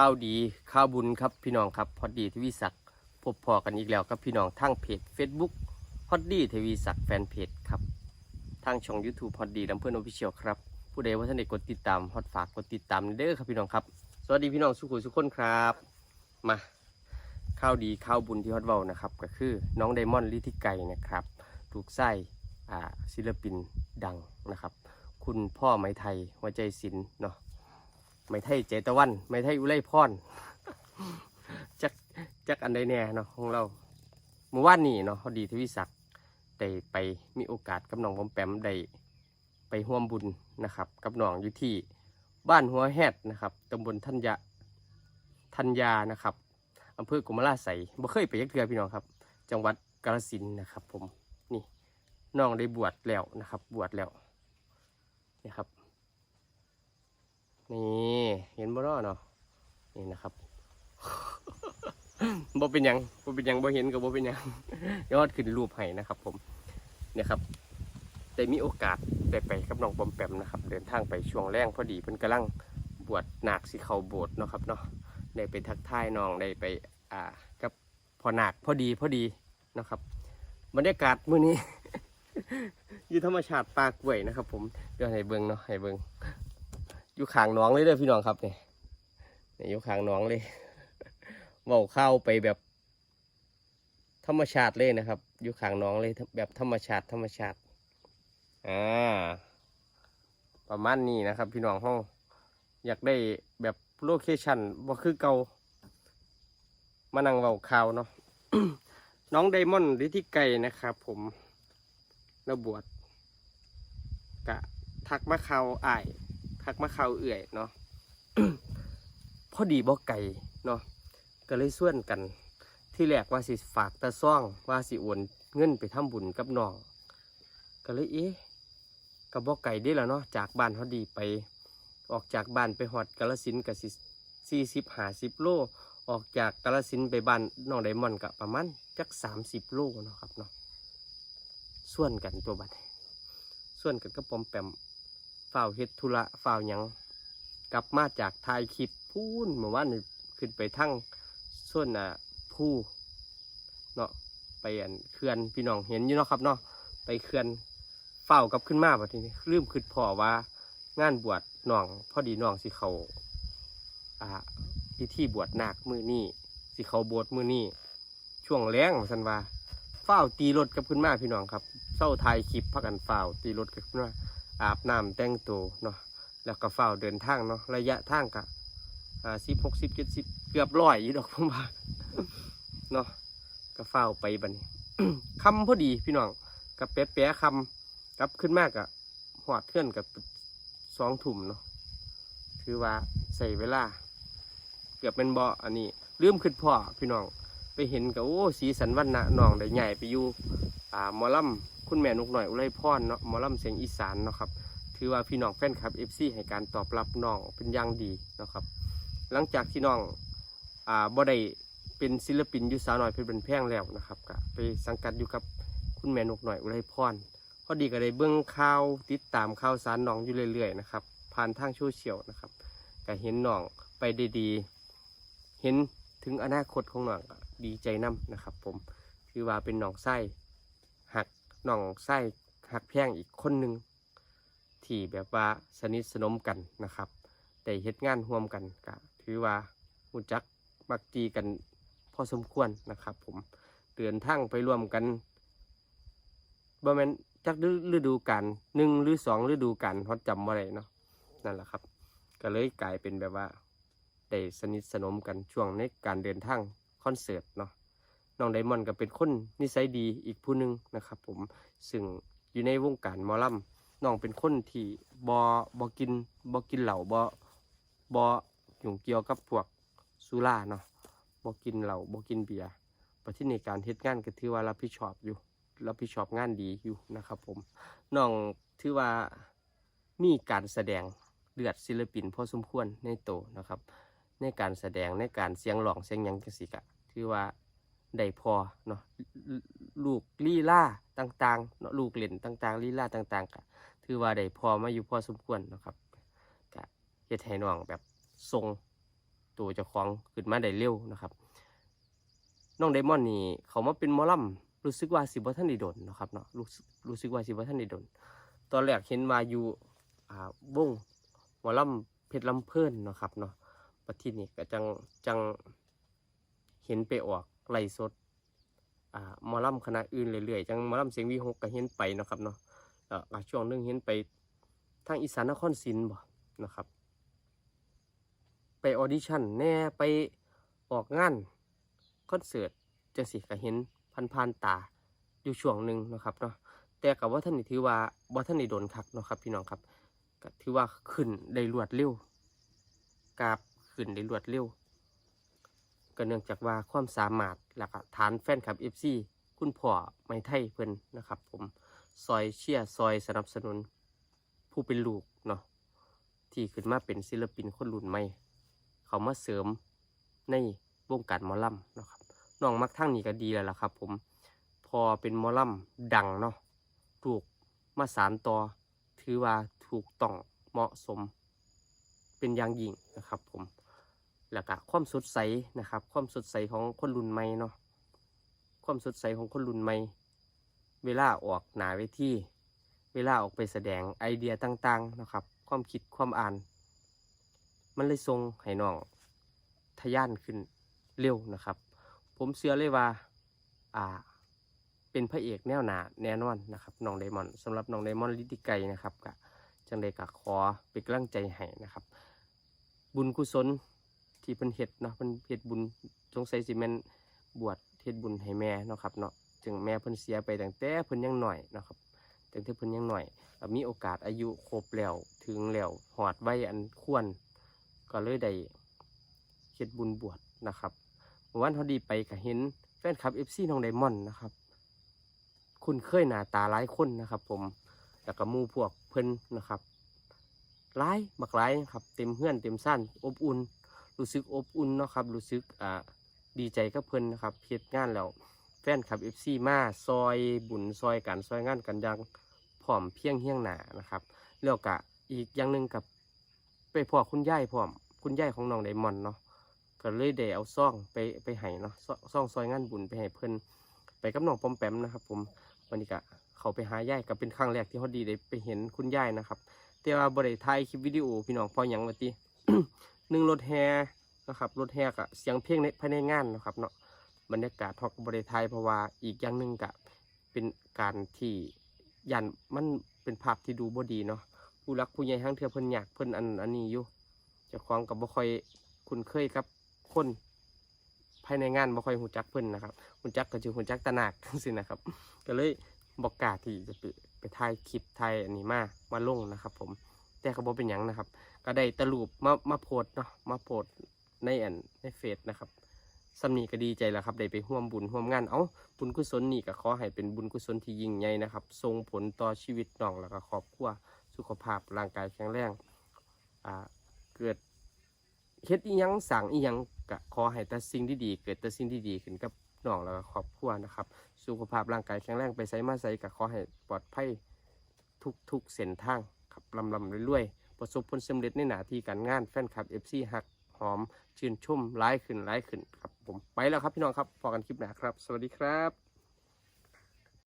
ข้าวดีข้าวบุญครับพี่น้องครับพอดีทวีศักดิ์พบพอกันอีกแล้วครับพี่น้องทั้งเพจ Facebook พอดีทวีศักดิ์แฟนเพจครับทางช่อง YouTube พอดีลำเพื่อนออฟฟิเชียลครับผู้ใดว่าท่านได้กดติดตามฮอดฝากกดติดตามเด้อครับพี่น้องครับสวัสดีพี่น้องสุขุสุขคนครับ มาข้าวดีข้าวบุญที่ฮอดเว้านะครับก็คือน้องไดมอนด์ลิทิไกนะครับถูกไส้อ่ศิลปินดังนะครับ คุณพ่อไหมไทยหัวใจศิลป์เนาะ ไม่ไทยเจตวัน ไม่ไทยอุไรพรจักจักอันใดแน่เนาะของเราเมื่อวานนี้เนาะเขาดีทวิศักดิ์ได้ไปมีโอกาสกับน้องบอมแปมได้ไปร่วมบุญนะครับ กับน้องอยู่ที่บ้านหัวแฮดนะครับตำบลทัญญาทัญญานะครับอำเภอกุมราไสบ่เคยไปยักเทือพี่น้องครับ จังหวัดกาฬสินนะครับ ผมนี่น้องได้บวชแล้วนะครับ บวชแล้วนี่ครับ นี่เห็นบ่เนาะเนาะนี่นะครับบ่เป็นยังบ่เป็นยังบ่เห็นก็บ่เป็นยังยอดขึ้นรูปให้นะครับ ผมเนี่ยครับได้มีโอกาสได้ไปกับน้องปอมแปมนะครับ เดินทางไปช่วงแรงพอดีเพิ่นกำลังบวชนาคสิเขาโบสถ์เนาะครับเนาะได้ไปทักทายน้องได้ไปอ่ากับพ่อนาคพอดีพอดีนะครับบรรยากาศมื้อนี้ อยู่ธรรมชาติป่ากล้วยนะครับ ผมเดี๋ยวให้เบิ่งเนาะให้เบิ่ง อยู่ขางน้องเลยเด้อพี่น้องครับเนี่ยเนี่ยอยู่ขางน้องเลยเว้าเข้าไปแบบ ธรรมชาติเลยนะครับ อยู่ขางน้องเลยแบบธรรมชาติธรรมชาติอ่าประมาณนี้นะครับ พี่น้องห้องอยากได้แบบโลเคชั่นบ่คือเกามานั่งเว้าข่าวเนาะน้องไดมอนด์ฤทธิไกรนะครับ ผมแล้วบวชกะทักมาข่าอ้าย ทักมาข่าวเอื่อยเนาะพอดีบ่ไก่เนาะก็เลยส่วนกัน ที่แรกว่าสิฝากตาซ่องว่าสิโอนเงินไปทำบุญกับน้อง ก็เลยเอ๊ะกับบ่ไก่ได้แล้วเนาะจากบ้านพอดีไป ออกจากบ้านไปหอดกาลสินกับสิสี่สิบห้าสิบโลออกจากกาลสินไปบ้านน้องไดมอนด์ก็ประมาณจักสามสิบโลเนาะครับเนาะส่วนกันตัวบัดส่วนกันก็ปอมแปม ฝ่าวเฮ็ดธุระฝ่าวหยังกลับมาจากถ่ายคลิปพูนเมื่อวานนี่ขึ้นไปทั้งส่วนอะผู้เนาะไปอันเขื่อนพี่น้องเห็นอยู่เนาะครับเนาะไปเขื่อนเฝ้ากลับขึ้นมาบัดทีนี้ลืมคิดพอว่างานบวชน้องพอดีน้องสิเขาอ่าพิธีบวชนาคมือนี้สิเขาบสถ์มือนี้ช่วงแรงสันว่าเฝ้าตีรถกลับขึ้นมาพี่น้องครับเศร้าถ่ายคลิปพักกันเฝ้าตีรถกลับขึ้นมา อาบน้ำแต่งตัวเนาะแล้วก็เฝ้าเดินทางเนาะระยะทางกะอ่าสิบหกสิบเจ็ดสิบเกือบร้อยอยู่ดอกผมว่าเนาะก็เฝ้าไปบันี้คำพอดีพี่น้องกับแป๊ะแป๊ะคำกับขึ้นมากอะหอดเทื่อนกับสองถุ่มเนาะคือว่าใส่เวลา เกือบเป็นเบาอันนี้ลืมขึ้นพ่อพี่น้องไปเห็นกับโอ้สีสันวันนะน้องได้ใหญ่ไปอยู่ อ่าหมอลำคุณแม่นกหน่อยอุไรพรเนาะหมอลำเสียงอีสานเนาะครับถือว่าพี่น้องแฟนคลับเอฟซีให้การตอบรับน้องเป็นอย่างดีนะครับ หลังจากที่น้องอ่าบ่ได้เป็นศิลปินยุสาวหน่อยเพชรเป็นแพงแล้วนะครับก็ไปสังกัดอยู่กับคุณแม่นกหน่อยอุไรพรพอดีก็ได้เบื้องข่าวติดตามข่าวสารน้องอยู่เรื่อยๆนะครับผ่านทางโซเชียลนะครับก็เห็นน้องไปด้ดีเห็นถึงอนาคตของน้องดีใจนํนะครับ ผมถือว่าเป็นน้องไส้ น้องไส้หักแพงอีกคนหนึ่งที่แบบว่าสนิทสนมกันนะครับได้เฮ็ดงานร่วมกันก็ถือว่าหูจักมักจีกันพอสมควรนะครับ ผมเดินทางไปร่วมกันบ่แม่นจักฤดูกาลหนึ่งหรือสองฤดูกาลฮอดจำบ่าได้เนาะนั่นแหละครับ ก็เลยกลายเป็นแบบว่าได้สนิทสนมกันช่วงในการเดินทางคอนเสิร์ตเนาะ น้องไดมอนด์ก็เป็นคนนิสัยดีอีกผู้หนึ่งนะครับ ผมซึ่งอยู่ในวงการหมอลำน้องเป็นคนที่บอบอกินบอกินเหล้าบอบอยุ่งเกี่ยวกับพวกสุราเนาะบอกินเหล้าบอกินเบียร์ประที่ในการเฮ็ดงานก็ถือว่ารับผิดชอบอยู่รับผิดชอบงานดีอยู่นะครับ ผมน้องถือว่ามีการแสดงเลือดศิลปินพอสมควรในโตนะครับ ในการแสดงในการเสียงหลองเสียงยังจังสิกะถือว่า ได้พอเนาะลูกลีล่าต่างๆเนาะลูกเล่นต่างๆลีล่าต่างๆก็ถือว่าได้พอมาอยู่พอสมควรนะครับก็เฮ็ดให้น้องแบบทรงตัวเจ้าของขึ้นมาได้เร็วนะครับน้องไดมอนด์นี่เขามาเป็นมอลำรู้สึกว่าสิบ่ท่านได้โดนนะครับเนาะรู้สึกรู้สึกว่าสิบ่ท่านได้โดน ตอนแรกเห็นมาอยู่อ่าวงมอลำเพชรลำเพิ่นนะครับเนาะปัจจุบันนี้ก็จังจังเห็นไปออก ไล่สดอ่ามอลำคณะอื่นเรื่อยๆจังมอลำเสียงวีหกก็เห็นไปนะครับเนาะแล้วก็ช่วงนึงเห็นไปทางอีสานนครศรีบ่นะครับ ไปออดิชั่นแน่ไปออกงานคอนเสิร์ตจังสิก็เห็นพันพานๆตาอยู่ช่วงหนึ่งนะครับเนาะแต่กับว่าท่านนี่ถือว่าบ่าท่านนี่โดนคักเนาะครับ พี่น้องครับก็ถือว่าขึ้นได้รวดเร็วกราบขึ้นได้รวดเร็ว ก็เนื่องจากว่าความสามารถแล้วก็ฐานแฟนคลับ FC คุณพ่อไม่ไทยเพิ่นนะครับ ผมซอยเชียร์ซอยสนับสนุนผู้เป็นลูกเนาะที่ขึ้นมาเป็นศิลปินคนรุ่นใหม่ เขามาเสริมในวงการมอลำเนะครับน้องมักทั้งนี้ก็ดีแล้วล่ะครับ ผมพอเป็นมอลำดังเนาะถูกมาสานต่อถือว่าถูกต้องเหมาะสม เป็นอย่างยิ่งนะครับ ผม แล้วก็ความสดใสนะครับ ความสดใสของคนรุ่นใหม่เนาะความสดใสของคนรุ่นใหม่ เวลาออกหนาเวทีเวลาออกไปแสดงไอเดียต่างๆนะครับ ความคิดความอ่าน มันเลยทรงให้น้องทะยานขึ้นเร็วนะครับ ผมเชื่อเลยว่าอ่า เป็นพระเอกแนวหนาแน่นอนนะครับน้องไดมอนสำหรับน้องไดมอนลิติไกนะครับกะจังใดกะขอเป็นกำลังใจให้นะครับ บุญกุศล ที่เพิ่นเฮ็ดเนาะเพิ่นเฮ็ดบุญสงสัยสิแม่นบวชเฮ็ดบุญให้แม่เนาะครับเนาะจึงแม่เพิ่นเสียไปตั้งแต่เพิ่นยังหน่อยเนาะครับตั้งแต่เพิ่นยังหน่อยมีโอกาสอายุครบแล้วถึงแล้วหอดไว้อันควร ก็เลยได้เฮ็ดบุญบวชนะครับเมื่อวันเขาดีไปก็เห็นแฟนคลับ FC น้องไดมอนด์นะครับ คุณเคยหน้าตาหลายคนนะครับ ผมแล้วก็มูพวกเพิ่นนะครับหลายบักหลายนะครับ เต็มเพื่อนเต็มสั้นอบอุ่น รู้สึกอบอุ่นเนาะครับรู้สึกอ่าดีใจกับเพิ่นนะครับเฮ็ดงานแล้วแฟนคลับ FC มาซอยบุญซอยกันซอยงานกันย่างพร้อมเพียงเฮียงหนานะครับแล้วก็อีกอย่างหนึ่งกับไปพ่อคุณยายพร้อมคุณยายของน้องไดมอนเนาะก็เลยได้เอาซ่องไปไปให้เนาะซ่องซอยงานบุญไปให้เพิ่นไปกับน้องปอมแปมนะครับ ผมวันนี้ก็เขาไปหายายก็เป็นครั้งแรกที่เขาดีได้ไปเห็นคุณยายนะครับ แต่ว่าบริถ่ายคลิปวิดีโอพี่น้องพอหยังว่าติ หนึ่งรถแฮนะครับรถแฮกะเสียงเพลงในภายในงานนะครับเนาะบรรยากาศทอกบริไทยเพราะว่าอีกอย่างหนึ่งกะเป็นการที่ยันมันเป็นภาพที่ดูบดีเนาะผู้รักผู้ใหญ่ทั้งเทือเพิ่นอยากเพิ่นอันอันนี้อยู่จะคล้องกับบ่ค่อยคุ้นเคยกับคนภายในงานบ่ค่อยหูจักเพิ่นนะครับหูจักก็จะหูจักตะหนักสินะครับ ก็เลยบอกกาที่จะไปไปถ่ายคลิปถ่ายอันนี้มามาลงนะครับ ผมแต่ก็บ่เป็นหยังนะครับ ก็ได้ตะลูปมามาโพสต์เนาะมาโพสต์ในอันในเฟซนะครับสำนีก็ดีใจแล้วครับได้ไปร่วมบุญร่วมงานเอาบุญกุศลนี่ก็ขอให้เป็นบุญกุศลที่ยิ่งใหญ่นะครับส่งผลต่อชีวิตน้องแล้วก็ครอบครัวสุขภาพร่างกายแข็งแรงอ่าเกิดเฮ็ดอีหยังสั่งอีหยังก็ขอให้แต่สิ่งที่ดี เกิดแต่สิ่งที่ดีขึ้นกับน้องแล้วก็ครอบครัวนะครับ สุขภาพร่างกายแข็งแรงไปไสมาไสก็ขอให้ปลอดภัยทุกทุกๆเส้นทางครับลำลำรวยๆ ประสบผลสำเร็จในหน้าที่การงานแฟนคลับ FC หักหอมชื่นชุ่มร้ายขึ้นร้ายขึ้นครับผมไปแล้วครับพี่น้องครับพอกันคลิปหน้าครับ สวัสดีครับ